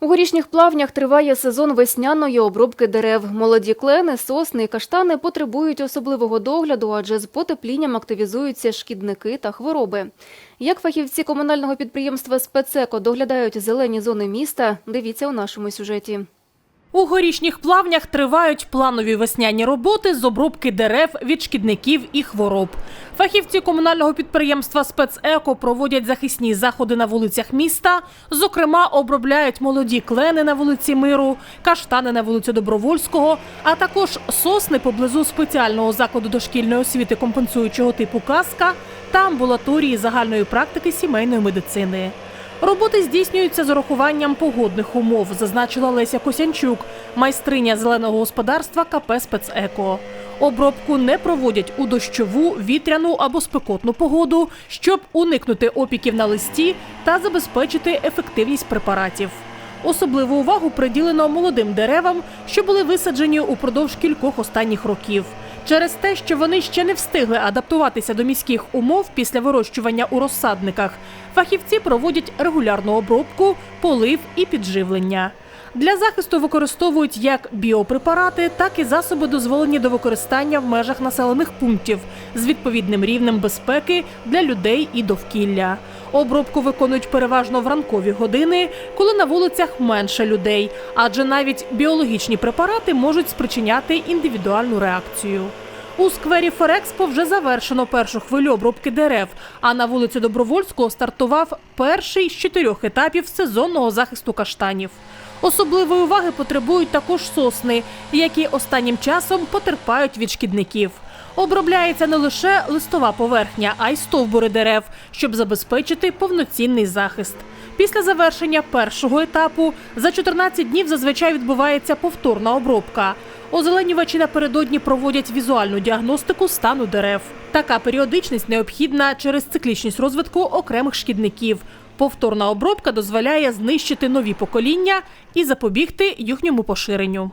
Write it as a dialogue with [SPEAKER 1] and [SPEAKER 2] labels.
[SPEAKER 1] У горішніх плавнях триває сезон весняної обробки дерев. Молоді клени, сосни і каштани потребують особливого догляду, адже з потеплінням активізуються шкідники та хвороби. Як фахівці комунального підприємства «Спецеко» доглядають зелені зони міста, дивіться у нашому сюжеті.
[SPEAKER 2] У горішніх плавнях тривають планові весняні роботи з обробки дерев від шкідників і хвороб. Фахівці комунального підприємства «Спецеко» проводять захисні заходи на вулицях міста. Зокрема, обробляють молоді клени на вулиці Миру, каштани на вулиці Добровольського, а також сосни поблизу спеціального закладу дошкільної освіти компенсуючого типу «Казка» та амбулаторії загальної практики сімейної медицини. Роботи здійснюються з урахуванням погодних умов, зазначила Леся Косянчук, майстриня зеленого господарства КП «Спецеко». Обробку не проводять у дощову, вітряну або спекотну погоду, щоб уникнути опіків на листі та забезпечити ефективність препаратів. Особливу увагу приділено молодим деревам, що були висаджені упродовж кількох останніх років. Через те, що вони ще не встигли адаптуватися до міських умов після вирощування у розсадниках, фахівці проводять регулярну обробку, полив і підживлення. Для захисту використовують як біопрепарати, так і засоби, дозволені до використання в межах населених пунктів з відповідним рівнем безпеки для людей і довкілля. Обробку виконують переважно в ранкові години, коли на вулицях менше людей, адже навіть біологічні препарати можуть спричиняти індивідуальну реакцію. У сквері Ферекспо вже завершено першу хвилю обробки дерев, а на вулиці Добровольського стартував перший з чотирьох етапів сезонного захисту каштанів. Особливої уваги потребують також сосни, які останнім часом потерпають від шкідників. Обробляється не лише листова поверхня, а й стовбури дерев, щоб забезпечити повноцінний захист. Після завершення першого етапу за 14 днів зазвичай відбувається повторна обробка. Озеленювачі напередодні проводять візуальну діагностику стану дерев. Така періодичність необхідна через циклічність розвитку окремих шкідників. Повторна обробка дозволяє знищити нові покоління і запобігти їхньому поширенню.